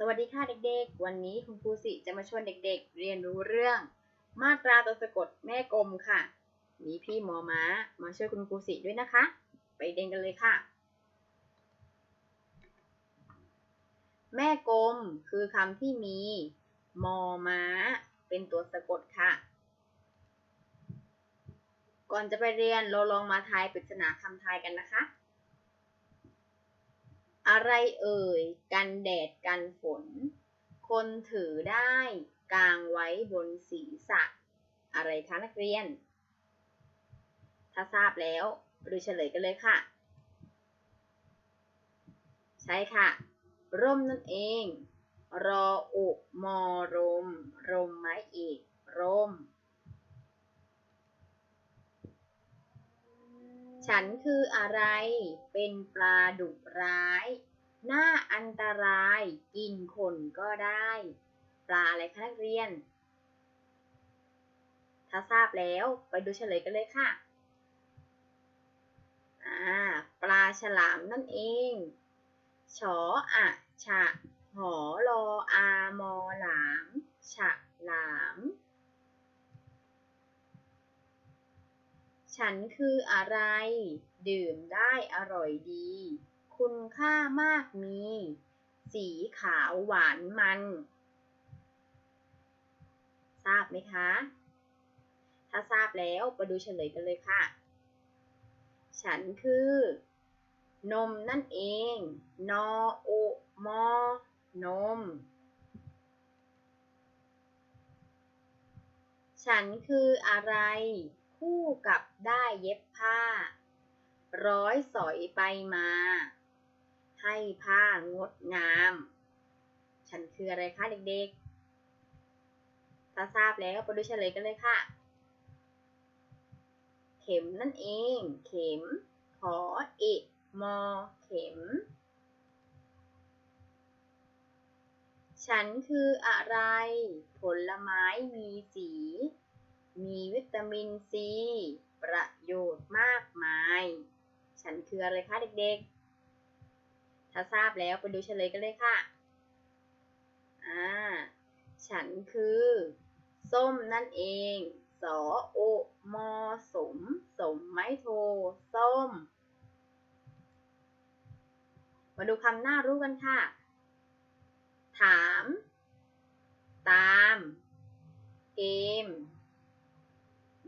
สวัสดีค่ะเด็กๆ วันนี้คุณครูสิจะมาชวนเด็กๆ เรียนรู้เรื่อง มาตราตัวสะกดแม่กลมค่ะ มีพี่หมอม้ามาช่วยคุณครูสิด้วยนะคะ ไปเรียนกันเลยค่ะ แม่กลมคือคำที่มีมอม้า เป็นตัวสะกดค่ะ ก่อนจะไปเรียนเราลองมาทายปริศนาคำทายกันนะคะ อะไรเอ่ย กันแดดกันฝน คนถือได้กางไว้บนศีรษะ อะไรคะนักเรียน ถ้าทราบแล้วไปดูเฉลยกันเลยค่ะ ใช่ค่ะ ร่มนั่นเอง รออุมอรม รมไม้อีกร่ม ฉันคืออะไร เป็นปลาดุร้าย หน้าอันตราย กินคนก็ได้ ปลาอะไรคะนักเรียน ถ้าทราบแล้วไปดูเฉลยกันเลยค่ะอ่าปลาฉลามนั่นเอง ชออะ ฉะ หอรออามอหลาม ฉะหลาม ฉันคืออะไร ดื่มได้อร่อยดี คุณค่ามากมี สีขาวหวานมัน ทราบไหมคะ ถ้าทราบแล้วไปดูเฉลยกันเลยค่ะ ฉันคือ นมนั่นเอง นอโอมอนม ฉันคืออะไร คู่กับได้เย็บผ้า ร้อยสอยไปมา ให้ผ้างดงาม ฉันคืออะไรคะเด็กๆ ถ้าทราบแล้วไปดูเฉลยกันเลยค่ะ เข็มนั่นเอง เข็ม ขอเอิมอ เข็ม ฉันคืออะไร ผลไม้มีสี มีวิตามินซี ประโยชน์มากมาย ฉันคืออะไรคะเด็กๆ ถ้าทราบแล้วไปดูเฉลยกันเลยค่ะ อ่า ฉันคือ ส้มนั่นเอง สอโอมอสม สมไม้โท ส้ม มาดูคำหน้ารู้กันค่ะ ถาม ตาม เกม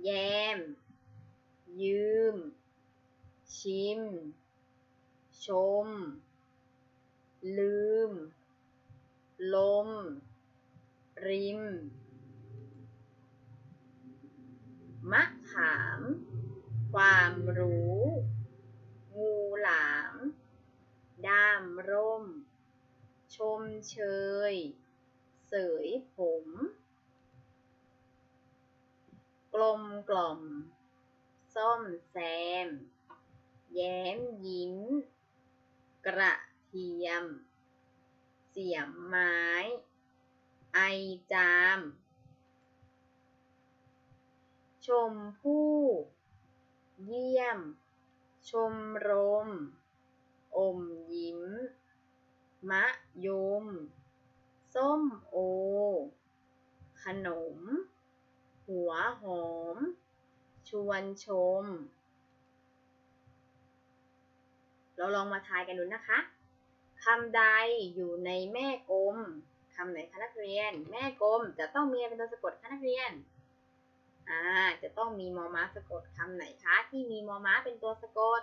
แยม ยืม ชิม ชม ลืม ลม ริม มะขาม ความรู้ งูหลาม ด้ามร่ม ชมเชย เสยผม ลมกล่อม ซ่อมแซม แย้มยิ้ม กระเทียม เสียมไม้ ไอจาม ชมพู่ เยี่ยม ชมรม อมยิ้ม มะยม ส้มโอ ขนม วหอม ชวนชม เราลองมาทายกันดูนะคะคำใดอยู่ในแม่กลมคำไหนคะนักเรียน แม่กลมจะต้องมีเป็นตัวสะกดคะนักเรียนอ่าจะต้องมีมอม้าสะกดคำไหนคะ ที่มีมอม้าเป็นตัวสะกด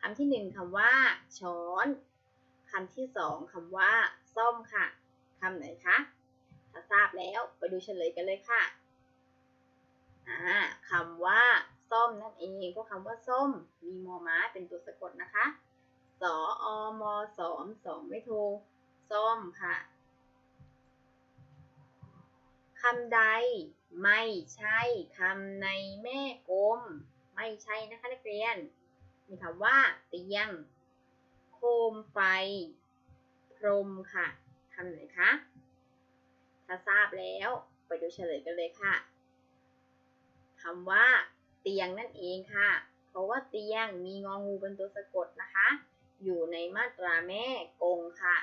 คำที่หนึ่งคำว่า ช้อนคำที่สองคำว่า ส้มค่ะคำไหนคะถ้าทราบแล้วไปดูเฉลยกันเลยค่ะ คำว่าส้มนั่นเองก็คำว่าส้ม มีมอม้าเป็นตัวสะกดนะคะ สออมอสอมสองไม่โทส้มค่ะคำใดไม่ใช่คำในแม่กลม ไม่ใช่นะคะนักเรียน มีคำว่าเตียง โคมไฟ พรมค่ะคำไหนคะ ถ้าทราบแล้วไปดูเฉลยกันเลยค่ะ คำว่า เตียงนั่นเองค่ะ เพราะว่าเตียงมีงองูเป็นตัวสะกดนะคะ อยู่ในมาตราแม่กงค่ะ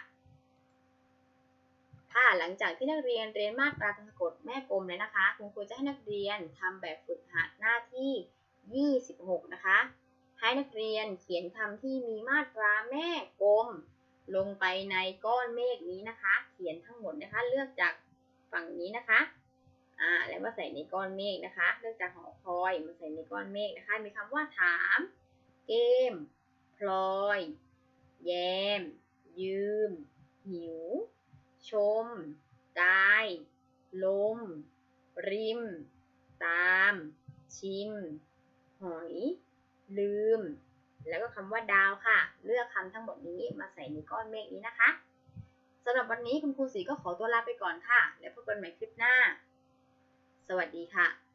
หลังจากที่นักเรียนเรียนมาตราตัวสะกดแม่กลมเลยนะคะ คุณครูจะให้นักเรียนทำแบบฝึกหัดหน้าที่ 26 นะคะ ให้นักเรียนเขียนคำที่มีมาตราแม่กลม ลงไปในก้อนเมฆนี้นะคะ เขียนทั้งหมดนะคะ เลือกจากฝั่งนี้นะคะ อ่าแล้วมาใส่ในก้อนเมฆนะคะเลือกจากหอคอยมาใส่ในก้อนเมฆนะคะ มีคำว่าถาม เกม พลอย แยม ยืม หิว ชม กาย ลม ริม ตาม ชิม หอย ลืม แล้วก็คำว่าดาวค่ะ เลือกคำทั้งหมดนี้มาใส่ในก้อนเมฆนี้นะคะสำหรับวันนี้คุณครูสีก็ขอตัวลาไปก่อนค่ะ แล้วพบกันใหม่คลิปหน้า วัสดีค่ะ